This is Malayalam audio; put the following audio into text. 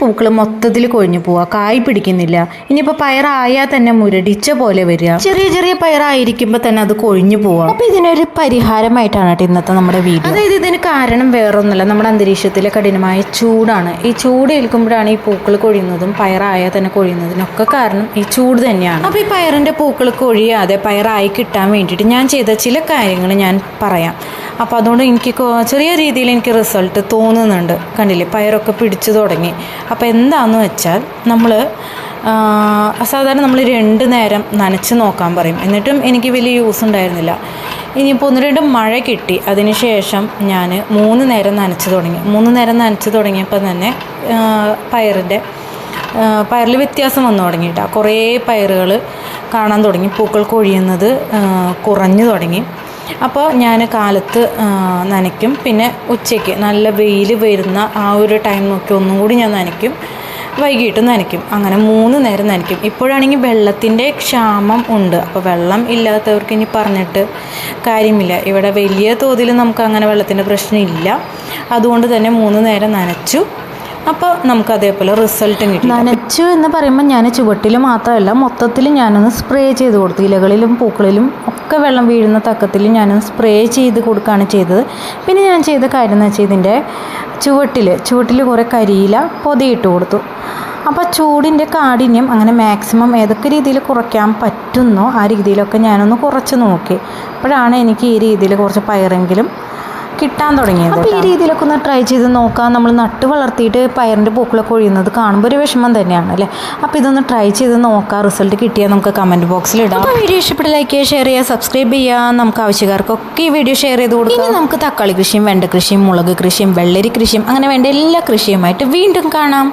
പൂക്കൾ മൊത്തത്തിൽ കൊഴിഞ്ഞു പോവാ. കായ് പിടിക്കുന്നില്ല. ഇനിയിപ്പോൾ പയറായാൽ തന്നെ മുരടിച്ച പോലെ വരിക. ചെറിയ ചെറിയ പയറായിരിക്കുമ്പോൾ തന്നെ അത് കൊഴിഞ്ഞു പോവാ. അപ്പോൾ ഇതിനൊരു പരിഹാരമായിട്ടാണ് കേട്ടോ ഇന്നത്തെ നമ്മുടെ വീഡിയോ. അതായത് ഇതിന് കാരണം വേറൊന്നുമല്ല നമ്മുടെ അന്തരീക്ഷത്തിലെ കഠിനമായ ചൂടാണ്. ഈ ചൂട് ഏൽക്കുമ്പോഴാണ് ഈ പൂക്കൾ കൊഴിയുന്നതും പയറായാൽ തന്നെ കൊഴിയുന്നതിനൊക്കെ കാരണം ഈ ചൂട് തന്നെയാണ്. അപ്പോൾ ഈ പയറിന്റെ പൂക്കൾ കൊഴിയാതെ പയറായി കിട്ടാൻ വേണ്ടിയിട്ട് ഞാൻ ചെയ്ത ചില കാര്യങ്ങൾ ഞാൻ പറയാം. അപ്പോൾ അതുകൊണ്ട് എനിക്ക് ചെറിയ രീതിയിൽ എനിക്ക് റിസൾട്ട് തോന്നുന്നുണ്ട്. കണ്ടില്ലേ? പയറൊക്കെ പിടിച്ചു തുടങ്ങി. അപ്പോൾ എന്താണെന്ന് വെച്ചാൽ നമ്മൾ സാധാരണ നമ്മൾ രണ്ട് നേരം നനച്ച് നോക്കാൻ പറയും. എന്നിട്ടും എനിക്ക് വലിയ യൂസ് ഉണ്ടായിരുന്നില്ല. ഇനിയിപ്പോൾ ഒന്ന് രണ്ട് മഴ കിട്ടി. അതിന് ശേഷം ഞാൻ മൂന്ന് നേരം നനച്ച് തുടങ്ങി. മൂന്ന് നേരം നനച്ച് തുടങ്ങിയപ്പോൾ തന്നെ പയറിന്റെ പയറിൽ വ്യത്യാസം വന്നു തുടങ്ങിയിട്ടാണ് കുറേ പയറുകൾ കാണാൻ തുടങ്ങി. പൂക്കൾ കൊഴിയുന്നത് കുറഞ്ഞു തുടങ്ങി. അപ്പോൾ ഞാൻ കാലത്ത് നനയ്ക്കും. പിന്നെ ഉച്ചയ്ക്ക് നല്ല വെയിൽ വരുന്ന ആ ഒരു ടൈം നോക്കി ഒന്നും കൂടി ഞാൻ നനയ്ക്കും. വൈകിട്ട് നനയ്ക്കും. അങ്ങനെ മൂന്ന് നേരം നനയ്ക്കും. ഇപ്പോഴാണെങ്കിൽ വെള്ളത്തിന്റെ ക്ഷാമം ഉണ്ട്. അപ്പോൾ വെള്ളം ഇല്ലാത്തവർക്ക് ഇനി പറഞ്ഞിട്ട് കാര്യമില്ല. ഇവിടെ വലിയ തോതിൽ നമുക്ക് അങ്ങനെ വെള്ളത്തിന്റെ പ്രശ്നമില്ല അതുകൊണ്ട് തന്നെ മൂന്ന് നേരം നനച്ചു. അപ്പോൾ നമുക്ക് അതേപോലെ റിസൾട്ട് കിട്ടും നനച്ചു എന്ന് പറയുമ്പോൾ ഞാൻ ചുവട്ടിൽ മാത്രമല്ല മൊത്തത്തിൽ ഞാനൊന്ന് സ്പ്രേ ചെയ്ത് കൊടുത്തു. ഇലകളിലും പൂക്കളിലും ഒക്കെ വെള്ളം വീഴുന്ന തക്കത്തിൽ ഞാനൊന്ന് സ്പ്രേ ചെയ്ത് കൊടുക്കുകയാണ് ചെയ്തത്. പിന്നെ ഞാൻ ചെയ്ത കാര്യം എന്ന് വെച്ചാൽ ഇതിന്റെ ചുവട്ടിൽ ചുവട്ടിൽ കുറേ കരിയില പൊതിയിട്ട് കൊടുത്തു. അപ്പോൾ ചൂടിന്റെ കാഠിന്യം അങ്ങനെ മാക്സിമം ഏതൊക്കെ രീതിയിൽ കുറയ്ക്കാൻ പറ്റുന്നോ ആ രീതിയിലൊക്കെ ഞാനൊന്ന് കുറച്ച് നോക്കി. അപ്പോഴാണ് എനിക്ക് ഈ രീതിയിൽ കുറച്ച് പയറെങ്കിലും കിട്ടാൻ തുടങ്ങിയത് അപ്പോൾ ഈ രീതിയിലൊക്കെ ഒന്ന് ട്രൈ ചെയ്ത് നോക്കാം. നമ്മൾ നട്ട് വളർത്തിയിട്ട് പയറിന്റെ പൂക്കളൊക്കെ ഒഴിയുന്നത് കാണുമ്പോൾ ഒരു വിഷമം തന്നെയാണ് അല്ലേ? അപ്പോൾ ഇതൊന്ന് ട്രൈ ചെയ്ത് നോക്കാം. റിസൾട്ട് കിട്ടിയാൽ നമുക്ക് കമന്റ് ബോക്സിൽ ഇടാം. അപ്പോൾ വീഡിയോ ഇഷ്ടപ്പെട്ട ലൈക്ക് ചെയ്യുക ഷെയർ ചെയ്യുക സബ്സ്ക്രൈബ് ചെയ്യുക. നമുക്ക് ആവശ്യക്കാർക്കൊക്കെ ഈ വീഡിയോ ഷെയർ ചെയ്ത് കൊടുക്കാം. ഇനി നമുക്ക് തക്കാളി കൃഷിയും വെണ്ട കൃഷിയും മുളക് കൃഷിയും വെള്ളരി കൃഷിയും അങ്ങനെ വേണ്ട എല്ലാ കൃഷിയുമായിട്ട് വീണ്ടും കാണാം.